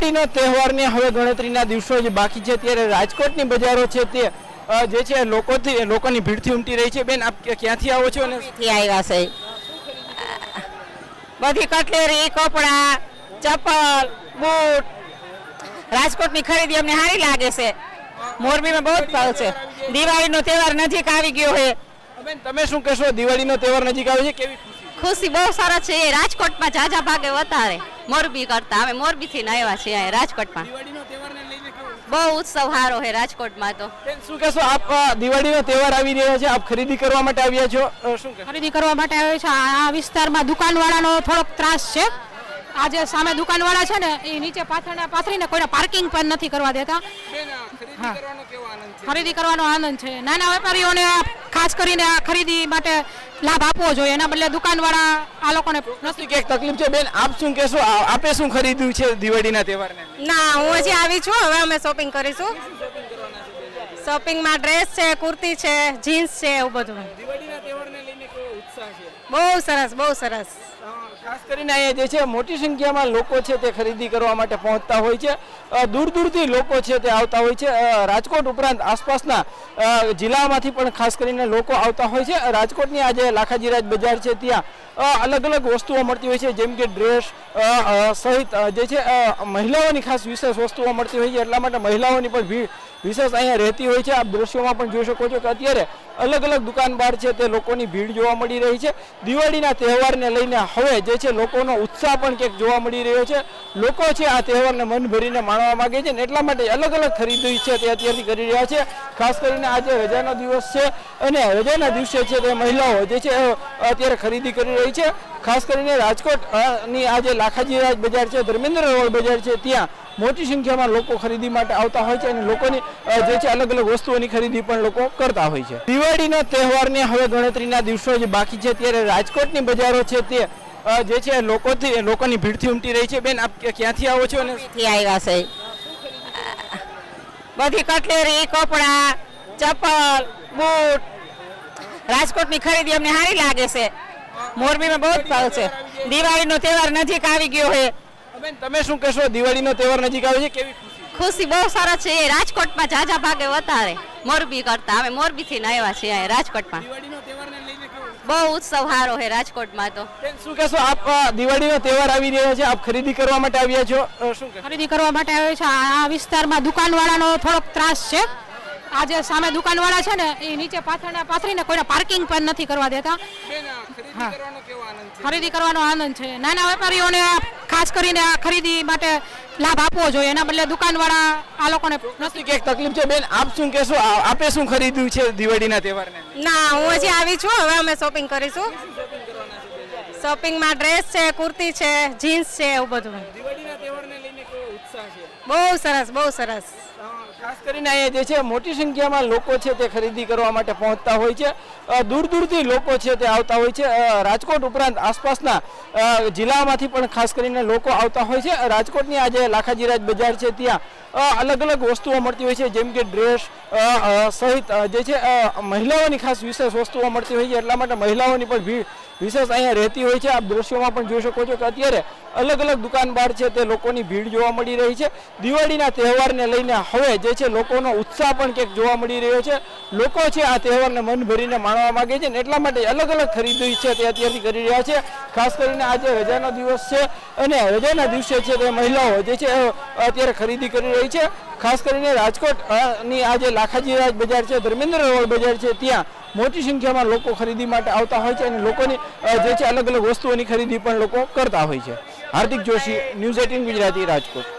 દિવાળીનો તહેવારને હવે ગણતરીના દિવસો જ બાકી છે. ત્યારે રાજકોટની બજારો છે તે જે છે લોકોથી લોકોની ભીડથી ઉમટી રહી છે. બેન આપ ક્યાંથી આવો છો આવ્યા છે? બધી કટલેરી કપડા ચપ્પલ બૂટ રાજકોટની ખરીદી અમને સારી લાગે છે. મોરબીમાં બહુ જ ભાવ છે. દિવાળીનો તહેવાર નજીક આવી ગયો છે. બેન તમે શું કહેશો? દિવાળીનો તહેવાર નજીક આવે છે? કેવી ખુશી બહુ સરસ છે રાજકોટમાં જાજા ભાગે વધારે મોરબી કરતા. અમે મોરબીથી થી આવ્યા છીએ અહીંયા રાજકોટમાં. બહુ ઉત્સવ સારો છે રાજકોટમાં તો. શું કહેશો? આપ દિવાળીનો તહેવાર આવી રહ્યો છે આપ ખરીદી કરવા માટે આવ્યા છો? શું ખરીદી કરવા માટે આવ્યો છે. આ આ વિસ્તારમાં દુકાનવાળાનો થોડોક ત્રાસ છે. આ જે સામે દુકાનવાળા છે ને એ નીચે પાથરને પાથરીને કોઈને પાર્કિંગ પણ નથી કરવા દેતા. ખરીદી કરવાનો આનંદ છે? ખરીદી કરવાનો આનંદ છે. નાના વેપારીઓને આ ખાસ કરીને આ ખરીદી માટે લાભ આપવો જોઈએ. એના બદલે દુકાનવાળા આ લોકોને નથી કે તકલીફ છે? બેન આપ શું કહેશો? આપે શું ખરીદ્યું છે દિવાળીના તહેવારને ના હું હજી આવી છું. હવે અમે શોપિંગ કરીશું. શોપિંગમાં ડ્રેસ છે કુર્તી છે જીન્સ છે એવું બધું. દિવાળીના તહેવારને લઈને કેવો ઉત્સાહ છે? બહુ સરસ બહુ સરસ. ખાસ કરીને અહીંયા જે છે, મોટી સંખ્યામાં લોકો છે તે ખરીદી કરવા માટે પહોંચતા હોય છે. દૂર દૂરથી લોકો છે તે આવતા હોય છે. રાજકોટ ઉપરાંત આસપાસના જિલ્લામાંથી પણ ખાસ કરીને લોકો આવતા હોય છે. રાજકોટની આજે લાખાજીરાજ બજાર છે ત્યાં અલગ અલગ વસ્તુઓ મળતી હોય છે, જેમ કે ડ્રેસ સહિત જે છે મહિલાઓની ખાસ વિશેષ વસ્તુઓ મળતી હોય છે. એટલા માટે મહિલાઓની પણ ભીડ વિશેષ અહીંયા રહેતી હોય છે. આપ દ્રશ્યોમાં પણ જોઈ શકો છો કે અત્યારે અલગ અલગ દુકાન બહાર છે તે લોકોની ભીડ જોવા મળી રહી છે. દિવાળીના તહેવારને લઈને હવે જે છે, લોકોનો ઉત્સાહ પણ ક્યાંક જોવા મળી રહ્યો છે. લોકો છે, આ તહેવારને મન ભરીને માણવા માગે છે ને એટલા માટે અલગ અલગ ખરીદી છે તે અત્યારથી કરી રહ્યા છે. ખાસ કરીને આજે રજાનો દિવસ છે અને રજાના દિવસે છે તે મહિલાઓ જે છે અત્યારે ખરીદી કરી રહી છે. ખાસ કરીને રાજકોટની આ જે આજે લાખાજીરાજ બજાર છે, ધર્મેન્દ્ર રોડ બજાર છે, ત્યાં મોટી સંખ્યામાં લોકો ખરીદી માટે આવતા હોય છે અને લોકોની જે છે, અલગ અલગ વસ્તુઓની ખરીદી પણ લોકો કરતા હોય છે. દિવાળીના તહેવારને હવે ગણતરીના દિવસો જે બાકી છે. ત્યારે રાજકોટની બજારો છે તે જે છે લોકોથી લોકોની ભીડથી ઉમટી રહી છે. બેન આપ ક્યાંથી આવો છો અને થી આવ્યા છે. બધી કટલેરી કપડા ચપ્પલ બૂટ રાજકોટની ખરીદી અમને સારી લાગે છે. મોરબીમાં બહુ જ ભાવ છે. દિવાળીનો તહેવાર નજીક આવી ગયો છે. બેન તમે શું કહેશો? દિવાળીનો તહેવાર નજીક આવે છે? કેવી ખુશી? બહુ સરસ છે. રાજકોટમાં જાજા ભાગે વધારે મોરબી કરતા. અમે મોરબીથી ને આવ્યા છીએ રાજકોટમાં દિવાળીનો તહેવારને લઈને કેવું બહુ ઉત્સવ સારો છે રાજકોટમાં તો. શું કહેશો? આપ દિવાળીનો તહેવાર આવી રહ્યો છે. આપ ખરીદી કરવા માટે આવ્યા છો? શું ખરીદી કરવા માટે આવ્યો છે. આ આ વિસ્તારમાં દુકાનવાળાનો થોડોક ત્રાસ છે. આ જે સામે દુકાનવાળા છે ને એ નીચે પાથરને પાથરીને કોઈને પાર્કિંગ પણ નથી કરવા દેતા. ખરીદી કરવાનો આનંદ છે? ખરીદી કરવાનો નાના વેપારીઓને ખાસ કરીને આ ખરીદી માટે લાભ આપવો જોઈએ. એના બદલે દુકાનવાળા આ લોકોને નથી કે તકલીફ છે બેન આપ શું કહેશો? આપે શું ખરીદ્યું છે દિવાળીના તહેવારને ના હું હજી આવી છું. હવે અમે શોપિંગ કરીશું. શોપિંગમાં ડ્રેસ છે કુર્તી છે જીન્સ છે એવું બધું. દિવાળીના તહેવારને લઈને કેવો ઉત્સાહ છે? બહુ સરસ બહુ સરસ. ખાસ કરીને અહીંયા જે છે, મોટી સંખ્યામાં લોકો છે તે ખરીદી કરવા માટે પહોંચતા હોય છે. દૂર દૂરથી લોકો છે તે આવતા હોય છે. રાજકોટ ઉપરાંત આસપાસના જિલ્લામાંથી પણ ખાસ કરીને લોકો આવતા હોય છે. રાજકોટની આજે લાખાજીરાજ બજાર છે ત્યાં અલગ અલગ વસ્તુઓ મળતી હોય છે, જેમ કે ડ્રેસ સહિત જે છે મહિલાઓની ખાસ વિશેષ વસ્તુઓ મળતી હોય છે. એટલા માટે મહિલાઓની પણ ભીડ વિશેષ અહીંયા રહેતી હોય છે. આપ દ્રશ્યોમાં પણ જોઈ શકો છો કે અત્યારે અલગ અલગ દુકાન બહાર છે તે લોકોની ભીડ જોવા મળી રહી છે. દિવાળીના તહેવારને લઈને હવે જે છે લોકોનો ઉત્સાહ પણ ક્યાંક જોવા મળી રહ્યો છે. લોકો છે આ તહેવારને મન ભરીને માણવા માગે છે ને એટલા માટે અલગ અલગ ખરીદી છે તે અત્યારથી કરી રહ્યા છે. ખાસ કરીને આજે રજાનો દિવસ છે અને રજાના દિવસે છે તે મહિલાઓ જે છે અત્યારે ખરીદી કરી રહી છે. ખાસ કરીને રાજકોટની આ જે લાખાજી રાજ બજાર છે, ધર્મેન્દ્ર રોડ બજાર છે, ત્યાં મોટી સંખ્યામાં લોકો ખરીદી માટે આવતા હોય છે અને લોકોની જે છે અલગ અલગ વસ્તુઓની ખરીદી પણ લોકો કરતા હોય છે. Hardik Joshi, news eighteen Gujarati Rajkot.